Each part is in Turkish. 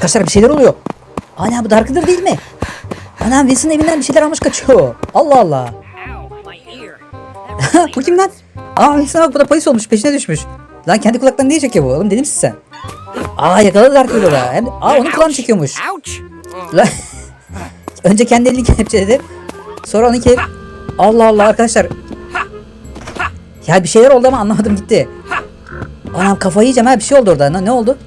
Arkadaşlar bir şeyler oluyor. Ana bu Dark'ıdır değil mi? Anam Wilson'ın evinden bir şeyler almış kaçıyor. Allah Allah. bu kim lan? Aa Wilson'a bak bu da polis olmuş peşine düşmüş. Lan kendi kulaklarını niye çekiyor bu? Oğlum deli misin sen? Aa yakaladı Dark Riddle'ı. Hem aa onun kulağını çekiyormuş. Lan önce kendi elini kelepçeledi. Sonra onu kelep... Allah Allah arkadaşlar. Ya bir şeyler oldu ama anlamadım gitti. Anam kafayı yiyeceğim ha bir şey oldu orada. Ne oldu?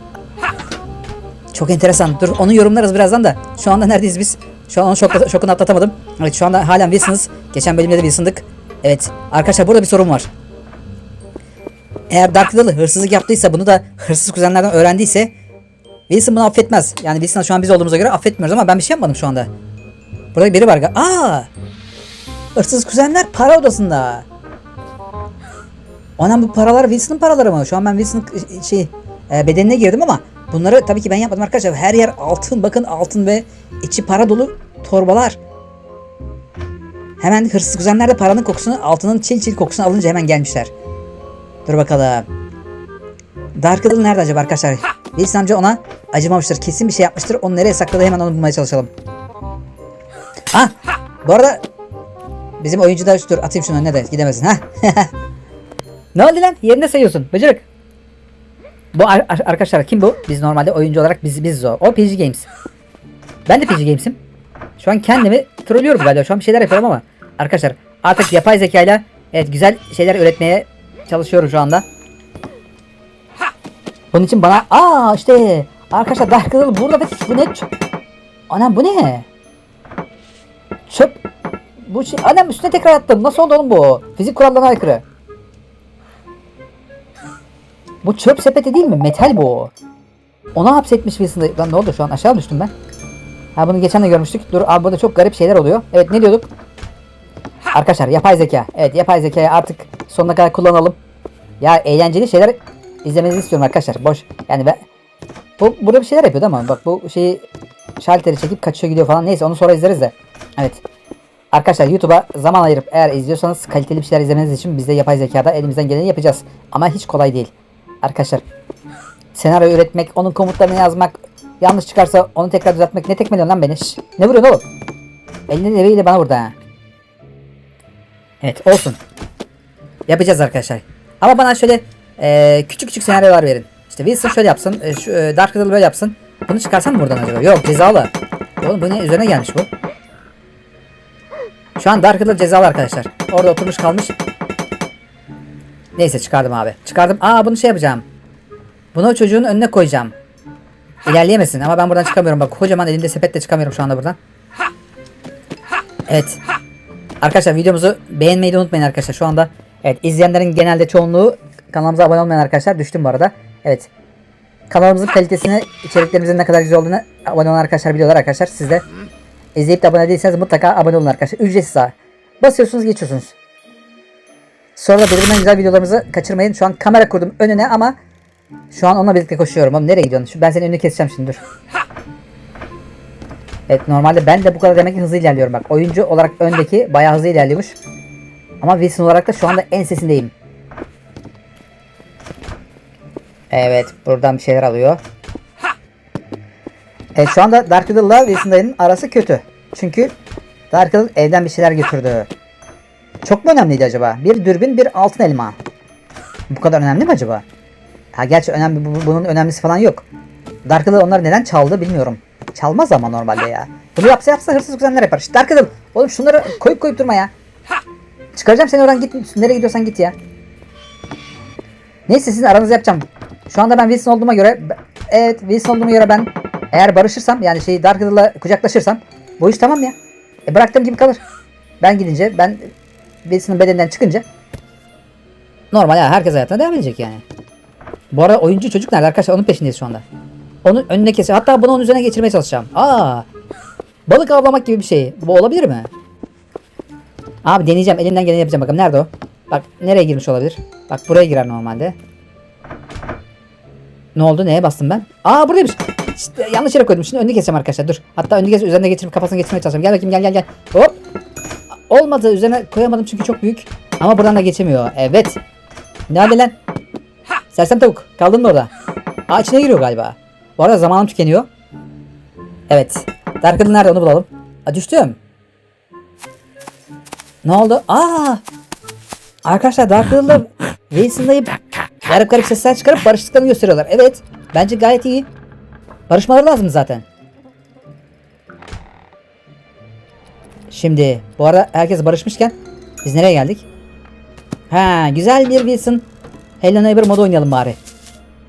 Çok enteresan. Dur onu yorumlarız birazdan da. Şu anda neredeyiz biz? Şu an onun şok, şokunu atlatamadım. Evet şu anda halen Wilson'ız. Geçen bölümde de Wilson'dık. Evet arkadaşlar burada bir sorun var. Eğer Dark Riddle hırsızlık yaptıysa bunu da hırsız kuzenlerden öğrendiyse Wilson bunu affetmez. Yani Wilson şu an biz olduğumuza göre affetmiyoruz ama ben bir şey yapmadım şu anda. Burada biri var. Aa! Hırsız kuzenler para odasında. Anam bu paralar Wilson'ın paraları mı? Şu an ben Wilson'ın şey e, bedenine girdim ama bunları tabii ki ben yapmadım arkadaşlar. Her yer altın. Bakın altın ve içi para dolu torbalar. Hemen hırsız kuzenler de paranın kokusunu, altının çil çil kokusunu alınca hemen gelmişler. Dur bakalım. Dark Riddle nerede acaba arkadaşlar? Wilson amca ona acımamıştır. Kesin bir şey yapmıştır. Onu nereye sakladı hemen onu bulmaya çalışalım. Ha, bu arada bizim oyuncu da dur atayım şunu önüne de gidemesin ha. ne oldu lan? Yerinde sayıyorsun. Bıcırık. Bu ar- ar- arkadaşlar kim bu? Biz normalde oyuncu olarak biz biz o. O PG Games. Ben de PG Games'im. Şu an kendimi trollüyorum galiba. Şu an bir şeyler yapıyorum ama arkadaşlar artık yapay zekayla evet güzel şeyler üretmeye çalışıyorum şu anda. Bunun için bana aa işte arkadaşlar Dark Riddle burada ve bu ne? Anam bu ne? Çöp. Bu şey anam üstüne tekrar attım. Nasıl oldu oğlum bu? Fizik kurallarına aykırı. Bu çöp sepeti değil mi? Metal bu. Ona hapsetmiş Wilson'da. Lan ne oldu şu an aşağı düştüm ben? Ha bunu geçen de görmüştük. Dur abi burada çok garip şeyler oluyor. Evet ne diyorduk? Arkadaşlar yapay zeka. Evet yapay zekayı artık sonuna kadar kullanalım. Ya eğlenceli şeyler izlemenizi istiyorum arkadaşlar. Boş. Yani ben bu burada bir şeyler yapıyordu ama bak bu şeyi şalteri çekip kaçıyor gidiyor falan. Neyse onu sonra izleriz de. Evet. Arkadaşlar YouTube'a zaman ayırıp eğer izliyorsanız kaliteli bir şeyler izlemeniz için biz de yapay zekada elimizden geleni yapacağız. Ama hiç kolay değil. Arkadaşlar senaryo üretmek, onun komutlarını yazmak, yanlış çıkarsa onu tekrar düzeltmek ne tekmeliyorsun lan beni? Ne vuruyorsun oğlum? Elinin eviyle bana vurdu ha. Evet olsun. Yapacağız arkadaşlar. Ama bana şöyle eee, küçük küçük senaryolar verin. İşte Wilson şöyle yapsın. e, şu, e, Dark Riddle böyle yapsın. Bunu çıkarsam mı buradan acaba? Yok cezalı. Oğlum bu ne? Üzerine gelmiş bu. Şu an Dark Riddle cezalı arkadaşlar. Orada oturmuş kalmış. Neyse çıkardım abi. Çıkardım. Aa bunu şey yapacağım. Bunu çocuğun önüne koyacağım. İlerleyemesin ama ben buradan çıkamıyorum. Bak kocaman elimde sepetle çıkamıyorum şu anda buradan. Evet. Arkadaşlar videomuzu beğenmeyi de unutmayın arkadaşlar. Şu anda evet izleyenlerin genelde çoğunluğu kanalımıza abone olmayan arkadaşlar. Düştüm bu arada. Evet. Kanalımızın kalitesini, içeriklerimizin ne kadar güzel olduğunu abone olan arkadaşlar biliyorlar arkadaşlar. Siz de izleyip de abone değilseniz mutlaka abone olun arkadaşlar. Ücretsiz ha. Basıyorsunuz geçiyorsunuz. Sonra da birbirinden güzel videolarımızı kaçırmayın. Şu an kamera kurdum önüne ama şu an onunla birlikte koşuyorum. Oğlum nereye gidiyorsun? Şu- Ben senin önünü keseceğim şimdi dur. Evet normalde ben de bu kadar demek ki hızlı ilerliyorum bak. Oyuncu olarak öndeki bayağı hızlı ilerliyormuş. Ama Wilson olarak da şu anda en sesindeyim. Evet buradan bir şeyler alıyor. Evet şu anda Dark Riddle'la Wilson dayının arası kötü. Çünkü Dark Riddle evden bir şeyler götürdü. Çok mu önemliydi acaba? Bir dürbün bir altın elma. Bu kadar önemli mi acaba? Ha gerçi önemli bu- bunun önemlisi falan yok. Dark Riddle onları neden çaldı bilmiyorum. Çalmaz ama normalde ya. Bunu yapsa yapsa hırsız kuzenler yapar. Şşt, Dark oğlum şunları koyup koyup durma ya. Çıkaracağım seni oradan git. Nereye gidiyorsan git ya. Neyse sizin aranızı yapacağım. Şu anda ben Wilson olduğuma göre evet Wilson olduğuma göre ben eğer barışırsam yani şeyi Dark kucaklaşırsam bu iş tamam ya. E bıraktığım gibi kalır. Ben gidince ben Wilson'ın bedeninden çıkınca normal ya herkes hayatına devam edecek yani. Bu arada oyuncu çocuk nerede arkadaşlar onun peşindeyiz şu anda. Onun önüne kesiyor. Hatta bunu onun üzerine geçirmeye çalışacağım. Aa! Balık avlamak gibi bir şey. Bu olabilir mi? Abi deneyeceğim. Elimden geleni yapacağım. Bakalım nerede o? Bak nereye girmiş olabilir? Bak buraya girer normalde. Ne oldu? Neye bastım ben? Aa buradaymış. İşte yanlış yere koydum. Şimdi önünü keseceğim arkadaşlar. Dur. Hatta önünü kes üzerine geçirip kafasını geçirmeye çalışacağım. Gel bakayım gel gel gel. Hop. Olmadı. Üzerine koyamadım çünkü çok büyük. Ama buradan da geçemiyor. Evet. Ne hadi lan? Sersem tavuk. Kaldın mı orada? Aa içine giriyor galiba. Bu arada zamanım tükeniyor. Evet. Dark Riddle nerede onu bulalım. Aa, düştüm. Ne oldu? Aa! Arkadaşlar Dark Riddle'la Wilson dayı garip garip sesler çıkarıp barıştıklarını gösteriyorlar. Evet. Bence gayet iyi. Barışmaları lazım zaten. Şimdi bu arada herkes barışmışken biz nereye geldik? Ha güzel bir Wilson Hello Neighbor modu oynayalım bari.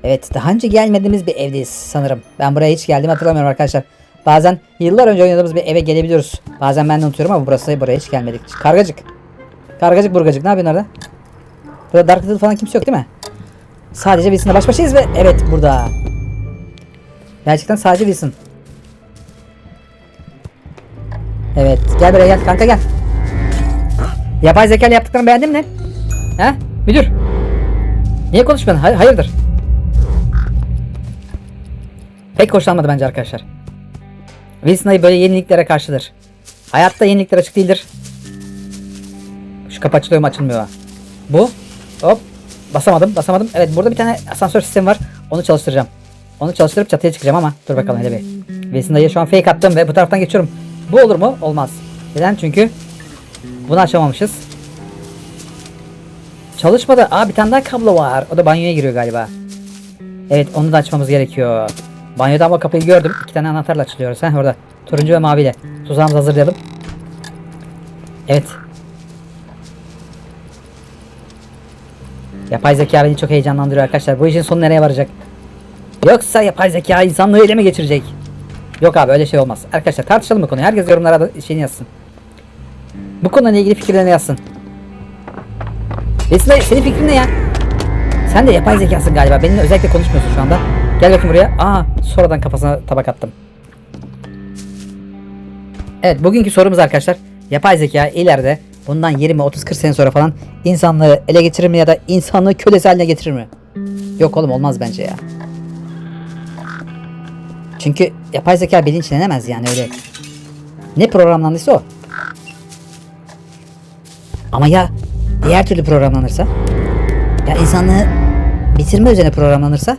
Evet daha önce gelmediğimiz bir evdeyiz sanırım. Ben buraya hiç geldim hatırlamıyorum arkadaşlar. Bazen yıllar önce oynadığımız bir eve gelebiliyoruz. Bazen ben de unutuyorum ama burası buraya hiç gelmedik. Kargacık. Kargacık burgacık ne yapıyorsun orada? Burada Dark Riddle falan kimse yok değil mi? Sadece Wilson'la baş başayız ve evet burada. Gerçekten sadece Wilson. Evet gel buraya gel kanka gel. Yapay zeka yaptıklarını beğendin mi? He? Müdür. Niye konuşmuyorsun? Hay- hayırdır? Pek hoşlanmadı bence arkadaşlar. Wilson ayı böyle yeniliklere karşıdır. Hayatta yeniliklere açık değildir. Şu kapı açılıyor mu açılmıyor mu? Bu. Hop. Basamadım basamadım. Evet burada bir tane asansör sistemi var. Onu çalıştıracağım. Onu çalıştırıp çatıya çıkacağım ama dur bakalım hele bir. Wilson dayıya şu an fake attım ve bu taraftan geçiyorum. Bu olur mu? Olmaz. Neden? Çünkü bunu açamamışız. Çalışmadı. Aa bir tane daha kablo var. O da banyoya giriyor galiba. Evet onu da açmamız gerekiyor. Banyoda ama kapıyı gördüm. İki tane anahtarla açılıyoruz. Ha orada. Turuncu ve maviyle. Tuzağımızı hazırlayalım. Evet. Yapay zeka beni çok heyecanlandırıyor arkadaşlar. Bu işin sonu nereye varacak? Yoksa yapay zeka insanlığı ele mi geçirecek? Yok abi öyle şey olmaz. Arkadaşlar tartışalım bu konuyu. Herkes yorumlara da şeyini yazsın. Bu konuyla ilgili fikirlerini yazsın. Dayı, senin fikrin ne ya? Sen de yapay zekasın galiba. Benimle özellikle konuşmuyorsun şu anda. Gel bakayım buraya. Aa sonradan kafasına tabak attım. Evet bugünkü sorumuz arkadaşlar. Yapay zeka ileride bundan 20 30 40 sene sonra falan insanlığı ele geçirir mi ya da insanlığı kölesi haline getirir mi? Yok oğlum olmaz bence ya. Çünkü yapay zeka bilinçlenemez yani öyle. Ne programlandıysa o. Ama ya diğer türlü programlanırsa? Ya insanlığı bitirme üzerine programlanırsa?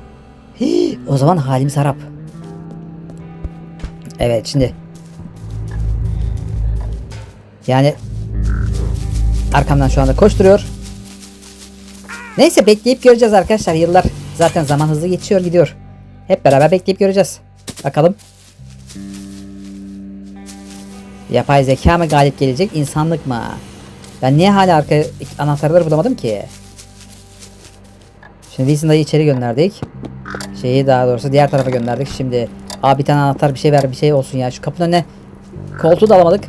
hii, o zaman halimiz harap. Evet şimdi. Yani arkamdan şu anda koşturuyor. Neyse bekleyip göreceğiz arkadaşlar. Yıllar zaten zaman hızlı geçiyor gidiyor. Hep beraber bekleyip göreceğiz. Bakalım. Yapay zeka mı galip gelecek, insanlık mı? Ben niye hala arka anahtarları bulamadım ki? Şimdi Wilson içeri gönderdik. Şeyi daha doğrusu diğer tarafa gönderdik. Şimdi abi bir tane anahtar bir şey ver bir şey olsun ya. Şu kapının önüne koltuğu da alamadık.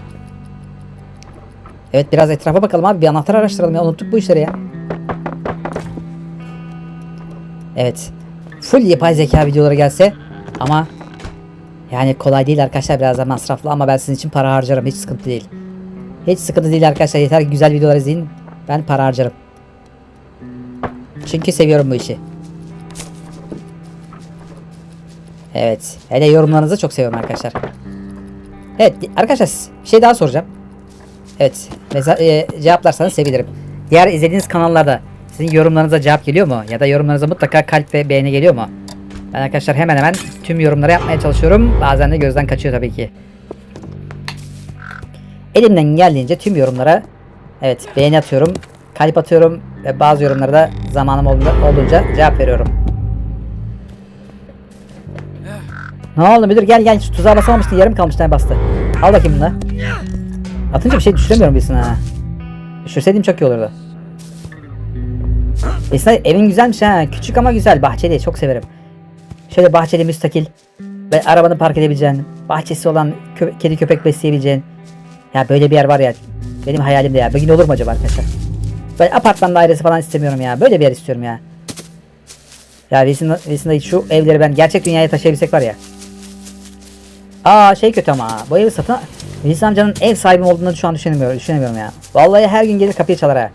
Evet biraz etrafa bakalım abi. Bir anahtar araştıralım ya. Unuttuk bu işleri ya. Evet. Full yapay zeka videoları gelse ama yani kolay değil arkadaşlar biraz da masraflı ama ben sizin için para harcarım hiç sıkıntı değil. Hiç sıkıntı değil arkadaşlar yeter ki güzel videolar izleyin ben para harcarım. Çünkü seviyorum bu işi. Evet. Hele yorumlarınızı çok seviyorum arkadaşlar. Evet arkadaşlar bir şey daha soracağım. Evet. Mesela e, cevaplarsanız sevinirim. Diğer izlediğiniz kanallarda sizin yorumlarınıza cevap geliyor mu? Ya da yorumlarınıza mutlaka kalp ve beğeni geliyor mu? Ben arkadaşlar hemen hemen tüm yorumları yapmaya çalışıyorum. Bazen de gözden kaçıyor tabii ki. Elimden geldiğince tüm yorumlara evet beğeni atıyorum, kalp atıyorum ve bazı yorumlara da zamanım olduğunca cevap veriyorum. Ne oldu müdür gel gel tuzağa basamamıştın yarım kalmıştı ne bastı. Al bakayım bunu. Atınca bir şey düşüremiyorum birisine ha. Düşürseydim çok iyi olurdu. Esna evin güzelmiş ha. Küçük ama güzel. Bahçeli. Çok severim. Şöyle bahçeli müstakil. Ve arabanı park edebileceğin. Bahçesi olan kö- kedi köpek besleyebileceğin. Ya böyle bir yer var ya. Benim hayalimde ya. Bir gün olur mu acaba arkadaşlar? Böyle apartman dairesi falan istemiyorum ya. Böyle bir yer istiyorum ya. Ya Wilson, Wilson'da şu evleri ben gerçek dünyaya taşıyabilsek var ya. Aa şey kötü ama. Bu evi satın... Wilson amcanın ev sahibi olduğunu şu an düşünemiyorum, düşünemiyorum ya. Vallahi her gün gelir kapıyı çalar ha.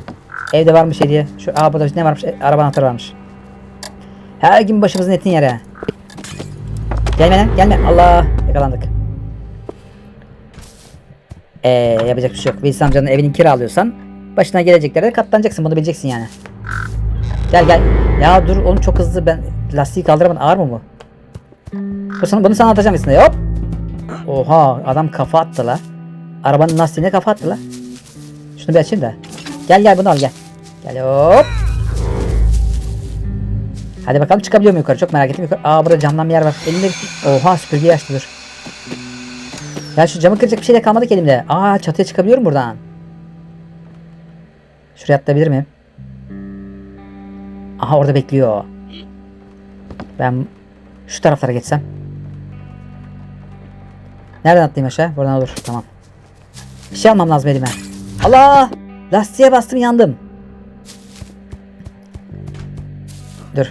Evde varmış şey diye. Şu aa burada ne varmış? E, araba anahtarı varmış. Her gün başımızın etin yere. Gelme lan gelme. Allah yakalandık. Ee, yapacak bir şey yok. Wilson amcanın evini kiralıyorsan başına geleceklere de katlanacaksın. Bunu bileceksin yani. Gel gel. Ya dur oğlum çok hızlı ben lastiği kaldıramadım. Ağır mı bu? Bu sana, bunu sana atacağım üstüne. Hop. Oha adam kafa attı la. Arabanın lastiğine kafa attı la. Şunu bir açayım da. Gel gel bunu al gel. Gel hop. Hadi bakalım çıkabiliyor mu yukarı? Çok merak ettim yukarı. Aa burada camdan bir yer var. Elimde bir... Oha süpürgeyi açtı dur. Ya şu camı kıracak bir şey de kalmadı ki elimde. Aa çatıya çıkabiliyorum buradan. Şuraya atlayabilir miyim? Aha orada bekliyor. Ben şu taraflara geçsem. Nereden atlayayım aşağı? Buradan olur. Tamam. Bir şey almam lazım elime. Allah! Lastiğe bastım yandım. Dur.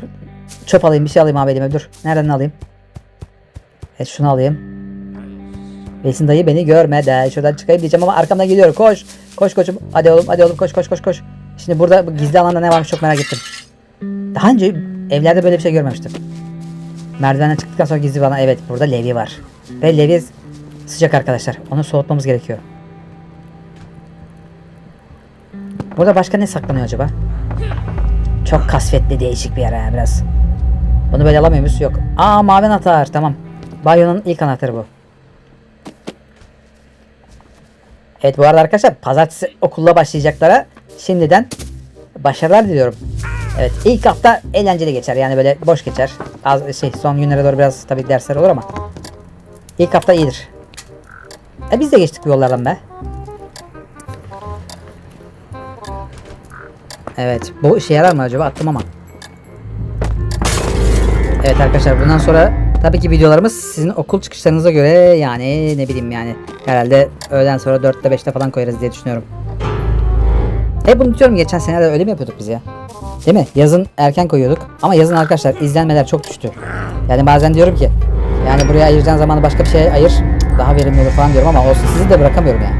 Çöp alayım bir şey alayım abi elime dur. Nereden alayım? Evet şunu alayım. Besin dayı beni görmeden şuradan çıkayım diyeceğim ama arkamdan geliyor. Koş. Koş koçum. Hadi oğlum hadi oğlum koş koş koş koş. Şimdi burada bu gizli alanda ne varmış çok merak ettim. Daha önce evlerde böyle bir şey görmemiştim. Merdivenden çıktıktan sonra gizli alan. Evet burada levye var. Ve levye sıcak arkadaşlar. Onu soğutmamız gerekiyor. Burada başka ne saklanıyor acaba? Çok kasvetli değişik bir yer ha biraz. Bunu böyle alamıyor muyuz? Yok. Aa mavi anahtar tamam. Banyonun ilk anahtarı bu. Evet bu arada arkadaşlar pazartesi okulla başlayacaklara şimdiden başarılar diliyorum. Evet ilk hafta eğlenceli geçer yani böyle boş geçer. Az şey son günlere doğru biraz tabii dersler olur ama ilk hafta iyidir. E biz de geçtik bu yollardan be. Evet bu işe yarar mı acaba attım ama. Evet arkadaşlar bundan sonra tabii ki videolarımız sizin okul çıkışlarınıza göre yani ne bileyim yani herhalde öğleden sonra 4'te 5'te falan koyarız diye düşünüyorum. Hep unutuyorum geçen senelerde öyle mi yapıyorduk biz ya? Değil mi? Yazın erken koyuyorduk. Ama yazın arkadaşlar izlenmeler çok düştü. Yani bazen diyorum ki yani buraya ayıracağın zamanı başka bir şeye ayır. Daha verimli olur falan diyorum ama olsun sizi de bırakamıyorum yani.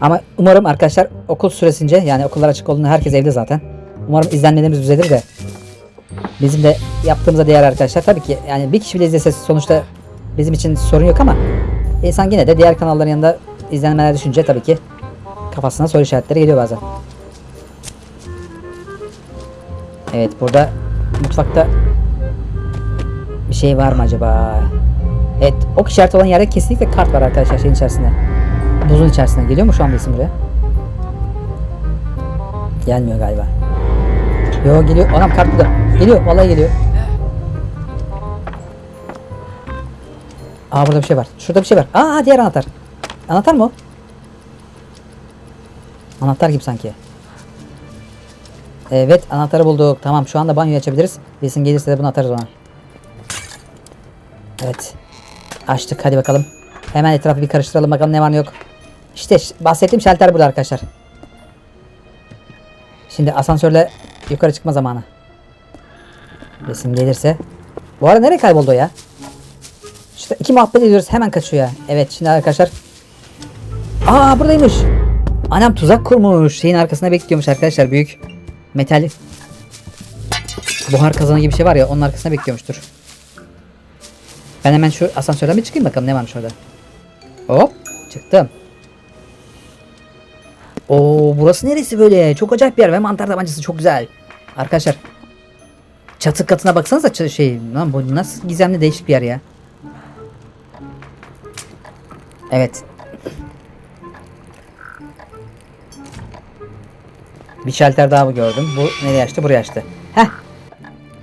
Ama umarım arkadaşlar okul süresince yani okullar açık olduğunda herkes evde zaten. Umarım izlenmelerimiz düzelir de bizim de yaptığımıza değer arkadaşlar. Tabii ki yani bir kişi bile izlese sonuçta bizim için sorun yok ama insan yine de diğer kanalların yanında izlenmeler düşünce tabii ki kafasına soru işaretleri geliyor bazen. Evet burada mutfakta bir şey var mı acaba? Evet ok işareti olan yerde kesinlikle kart var arkadaşlar şeyin içerisinde. Buzun içerisinde. Geliyor mu şu an bir isim buraya? Gelmiyor galiba. Yo geliyor. Anam kart burada. Geliyor. Vallahi geliyor. Aa burada bir şey var. Şurada bir şey var. Aa diğer anahtar. Anahtar mı o? Anahtar gibi sanki. Evet anahtarı bulduk. Tamam şu anda banyoyu açabiliriz. Bilsin gelirse de bunu atarız ona. Evet. Açtık hadi bakalım. Hemen etrafı bir karıştıralım bakalım ne var ne yok. İşte bahsettiğim şalter burada arkadaşlar. Şimdi asansörle yukarı çıkma zamanı. Resim gelirse. Bu arada nereye kayboldu o ya? İşte iki muhabbet ediyoruz hemen kaçıyor ya. Evet şimdi arkadaşlar. Aa buradaymış. Anam tuzak kurmuş. Şeyin arkasında bekliyormuş arkadaşlar büyük. Metal buhar kazanı gibi bir şey var ya onun arkasında bekliyormuştur. Ben hemen şu asansörden bir çıkayım bakalım ne varmış orada. Hop çıktım. Oo burası neresi böyle? Çok acayip bir yer ve mantar tabancası çok güzel. Arkadaşlar çatı katına baksanıza şey lan bu nasıl gizemli değişik bir yer ya. Evet. Bir şalter daha gördüm. Bu nereye açtı? Buraya açtı. Heh.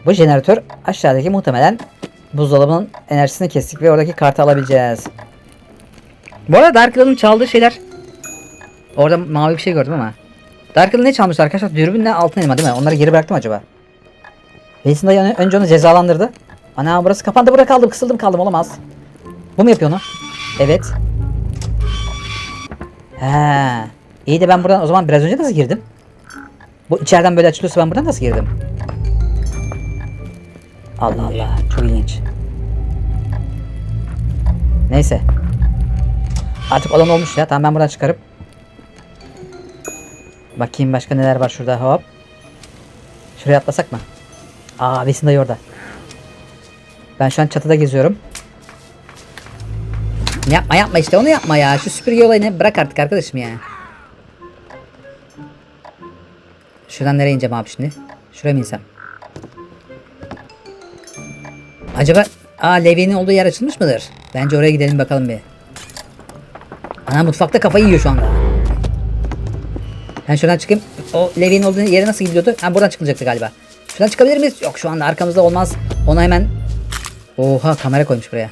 Bu jeneratör aşağıdaki muhtemelen buzdolabının enerjisini kestik ve oradaki kartı alabileceğiz. Bu arada Dark Riddle'ın çaldığı şeyler Orada mavi bir şey gördüm ama. Dark Riddle ne çalmış arkadaşlar? Dürbünle altın elma değil mi? Onları geri bıraktım acaba? Reis'in dayı ön- önce onu cezalandırdı. Ana burası kapandı burada kaldım kısıldım kaldım olamaz. Bu mu yapıyor onu? Evet. He. İyi de ben buradan o zaman biraz önce nasıl girdim? Bu içeriden böyle açılıyorsa ben buradan nasıl girdim? Allah Allah çok ilginç. Neyse. Artık olan olmuş ya. Tamam ben buradan çıkarıp Bakayım başka neler var şurada hop. Şuraya atlasak mı? Aa Besin dayı orada. Ben şu an çatıda geziyorum. Yapma yapma işte onu yapma ya. Şu süpürge olayını bırak artık arkadaşım ya. Şuradan nereye ineceğim abi şimdi? Şuraya mı insem? Acaba Aa Levi'nin olduğu yer açılmış mıdır? Bence oraya gidelim bakalım bir. Ana mutfakta kafayı yiyor şu anda. Ben şuradan çıkayım. O Levi'nin olduğu yere nasıl gidiyordu? Ha buradan çıkılacaktı galiba. Şuradan çıkabilir miyiz? Yok şu anda arkamızda olmaz. Ona hemen... Oha kamera koymuş buraya.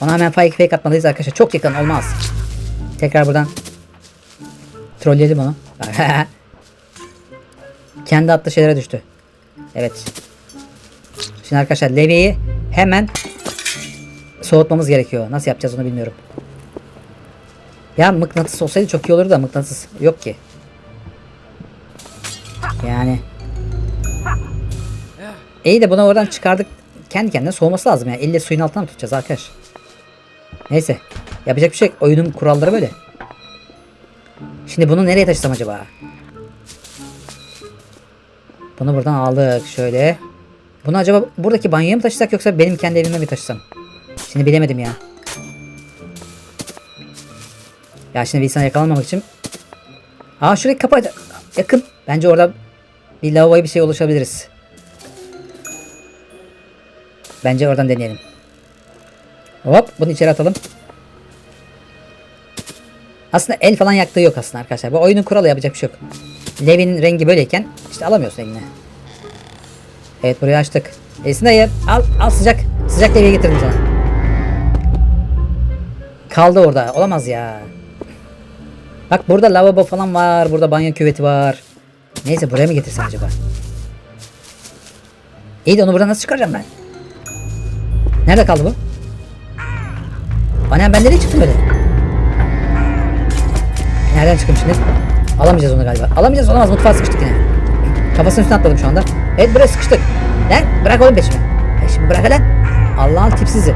Ona hemen fake fake atmalıyız arkadaşlar. Çok yakın olmaz. Tekrar buradan trolleyelim onu. Kendi attığı şeylere düştü. Evet. Şimdi arkadaşlar Levi'yi hemen soğutmamız gerekiyor. Nasıl yapacağız onu bilmiyorum. Ya mıknatıs olsaydı çok iyi olurdu da mıknatıs yok ki. Yani. İyi de bunu oradan çıkardık. Kendi kendine soğuması lazım yani. Elle suyun altına mı tutacağız arkadaş? Neyse. Yapacak bir şey. Oyunun kuralları böyle. Şimdi bunu nereye taşısam acaba? Bunu buradan aldık şöyle. Bunu acaba buradaki banyoya mı taşısak yoksa benim kendi evime mi taşısam? Şimdi bilemedim ya. Ya şimdi bir yakalanmamak için. Aa şurayı kapı yakın. Bence orada bir lavaboya bir şey oluşabiliriz. Bence oradan deneyelim. Hop bunu içeri atalım. Aslında el falan yaktığı yok aslında arkadaşlar. Bu oyunun kuralı yapacak bir şey yok. Levi'nin rengi böyleyken işte alamıyorsun eline. Evet burayı açtık. Esin dayı al, al sıcak. Sıcak Levi'ye getirdim sana. Kaldı orada. Olamaz ya. Bak burada lavabo falan var. Burada banyo küveti var. Neyse buraya mı getirsem acaba? İyi de onu buradan nasıl çıkaracağım ben? Nerede kaldı bu? Anam ben nereye çıktım böyle? Nereden çıktım şimdi? Alamayacağız onu galiba. Alamayacağız olamaz mutfağa sıkıştık yine. Kafasının üstüne atladım şu anda. Evet buraya sıkıştık. Lan bırak oğlum peşimi. Şimdi bırak lan. Allah'ın tipsizi.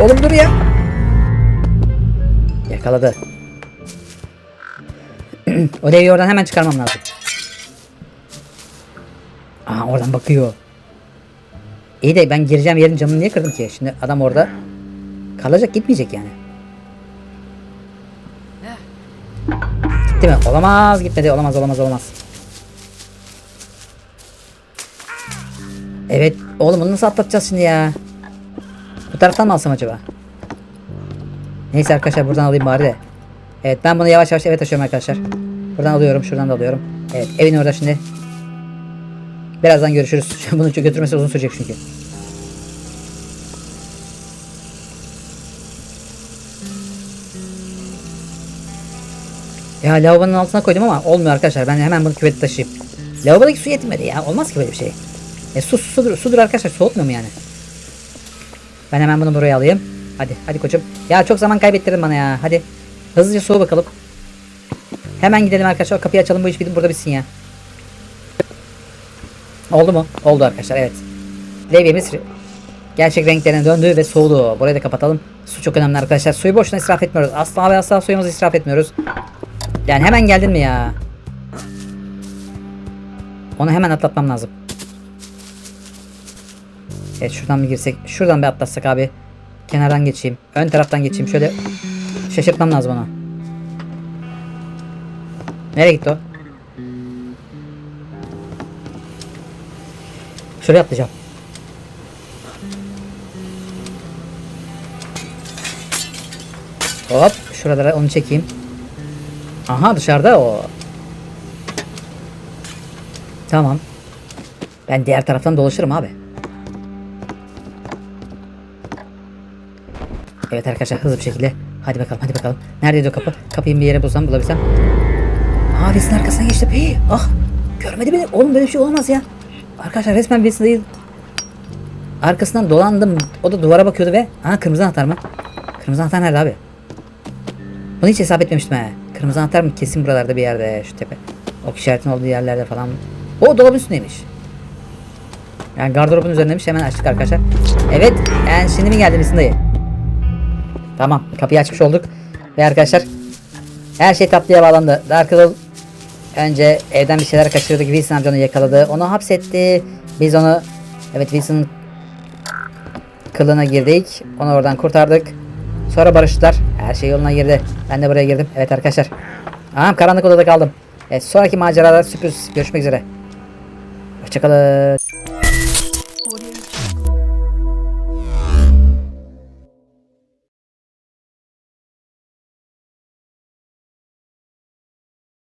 Oğlum dur ya. Yakaladı. o devi oradan hemen çıkarmam lazım. Aa oradan bakıyor. İyi de ben gireceğim yerin camını niye kırdım ki? Şimdi adam orada kalacak gitmeyecek yani. Gitti mi? Olamaz gitmedi. Olamaz olamaz olamaz. Evet. Oğlum bunu nasıl atlatacağız şimdi ya? Bu taraftan mı alsam acaba? Neyse arkadaşlar buradan alayım bari de. Evet ben bunu yavaş yavaş eve taşıyorum arkadaşlar. Buradan alıyorum şuradan da alıyorum. Evet evin orada şimdi. Birazdan görüşürüz. Bunu götürmesi uzun sürecek çünkü. Ya lavabonun altına koydum ama olmuyor arkadaşlar. Ben hemen bunu küvete taşıyayım. Lavabodaki su yetmedi ya. Olmaz ki böyle bir şey. E su sudur, sudur arkadaşlar. Soğutmuyor mu yani? Ben hemen bunu buraya alayım. Hadi hadi koçum. Ya çok zaman kaybettirdin bana ya. Hadi. Hızlıca soğu bakalım. Hemen gidelim arkadaşlar. Kapıyı açalım bu iş bir burada bitsin ya. Oldu mu? Oldu arkadaşlar evet. Levyemiz gerçek renklerine döndü ve soğudu. Burayı da kapatalım. Su çok önemli arkadaşlar. Suyu boşuna israf etmiyoruz. Asla ve asla suyumuzu israf etmiyoruz. Yani hemen geldin mi ya? Onu hemen atlatmam lazım. Evet şuradan bir girsek. Şuradan bir atlatsak abi. Kenardan geçeyim. Ön taraftan geçeyim. Şöyle şaşırtmam lazım onu. Nereye gitti o? Şuraya atlayacağım. Hop şuralara onu çekeyim. Aha dışarıda o. Tamam. Ben diğer taraftan dolaşırım abi. Evet arkadaşlar hızlı bir şekilde. Hadi bakalım hadi bakalım. Neredeydi o kapı? Kapıyı bir yere bulsam bulabilsem. Wilson arkasına geçti. Hey, ah görmedi beni. Oğlum böyle bir şey olamaz ya. Arkadaşlar resmen Wilson değil. Arkasından dolandım. O da duvara bakıyordu ve... Aa kırmızı anahtar mı? Kırmızı anahtar nerede abi? Bunu hiç hesap etmemiştim he. Kırmızı anahtar mı? Kesin buralarda bir yerde şu tepe. Ok işaretin olduğu yerlerde falan. O dolabın üstündeymiş. Yani gardırobun üzerindeymiş. Hemen açtık arkadaşlar. Evet. Yani şimdi mi geldi misin dayı? Tamam. Kapıyı açmış olduk. Ve arkadaşlar her şey tatlıya bağlandı. Dark Riddle önce evden bir şeyler kaçırdı. Wilson amcanı yakaladı. Onu hapsetti. Biz onu evet Wilson'ın kılına girdik. Onu oradan kurtardık. Sonra barıştılar. Her şey yoluna girdi. Ben de buraya girdim. Evet arkadaşlar. Aha karanlık odada kaldım. Evet sonraki macerada sürpriz. Görüşmek üzere. Hoşçakalın.